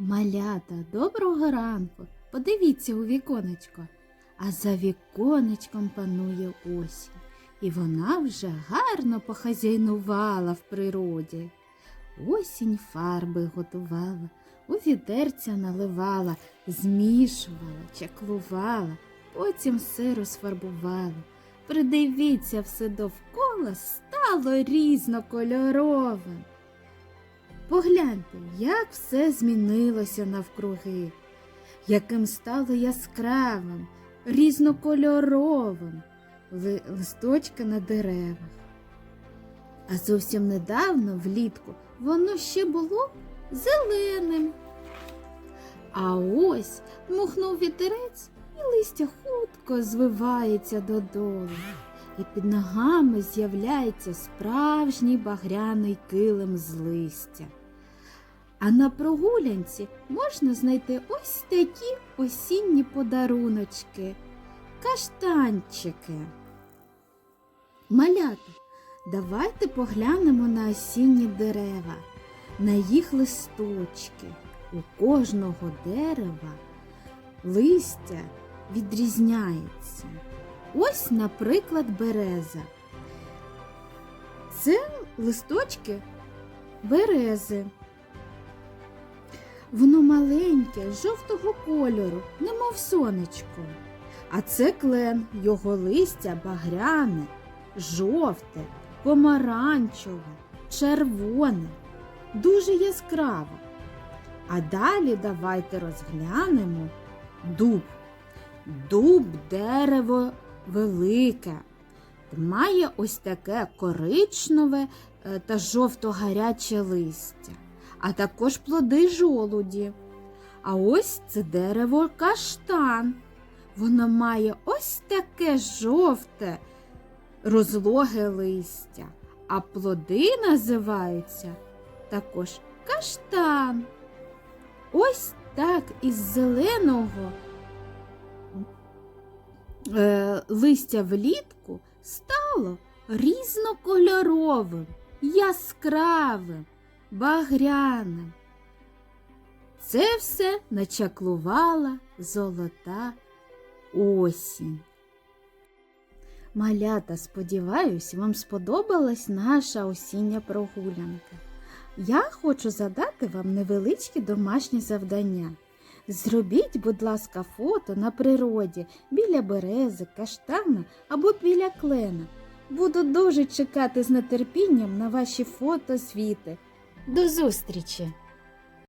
Малята, доброго ранку. Подивіться у віконечко. А за віконечком панує осінь, і вона вже гарно похазяйнувала в природі. Осінь фарби готувала, у відерця наливала, змішувала, чаклувала, потім все розфарбувала. Придивіться все довкола стало різнокольоровим. Погляньте, як все змінилося навкруги, яким стало яскравим, різнокольоровим ли- листочки на деревах. А зовсім недавно, влітку, воно ще було зеленим. А ось мухнув вітерець, і листя хутко звивається додолу, і під ногами з'являється справжній багряний килим з листя. А на прогулянці можна знайти ось такі осінні подаруночки, каштанчики. Малята, давайте поглянемо на осінні дерева, на їх листочки. У кожного дерева листя відрізняється. Ось, наприклад, береза. Це листочки берези. Воно маленьке, жовтого кольору, немов сонечко. А це клен, його листя багряне, жовте, помаранчеве, червоне, дуже яскраво. А далі давайте розглянемо дуб. Дуб дерево велике. Має ось таке коричневе е, та жовто-гаряче листя, а також плоди жолуді. А ось це дерево каштан. Воно має ось таке жовте, розлоге листя, а плоди називаються також каштан. Ось так із зеленого е, листя влітку стало різнокольоровим, яскравим, багряним. Це все начаклувала золота осінь. Малята, сподіваюсь, вам сподобалась наша осіння прогулянка. Я хочу задати вам невеличкі домашні завдання. Зробіть, будь ласка, фото на природі біля берези, каштана або біля клена. Буду дуже чекати з нетерпінням на ваші фото звіти. До зустрічі!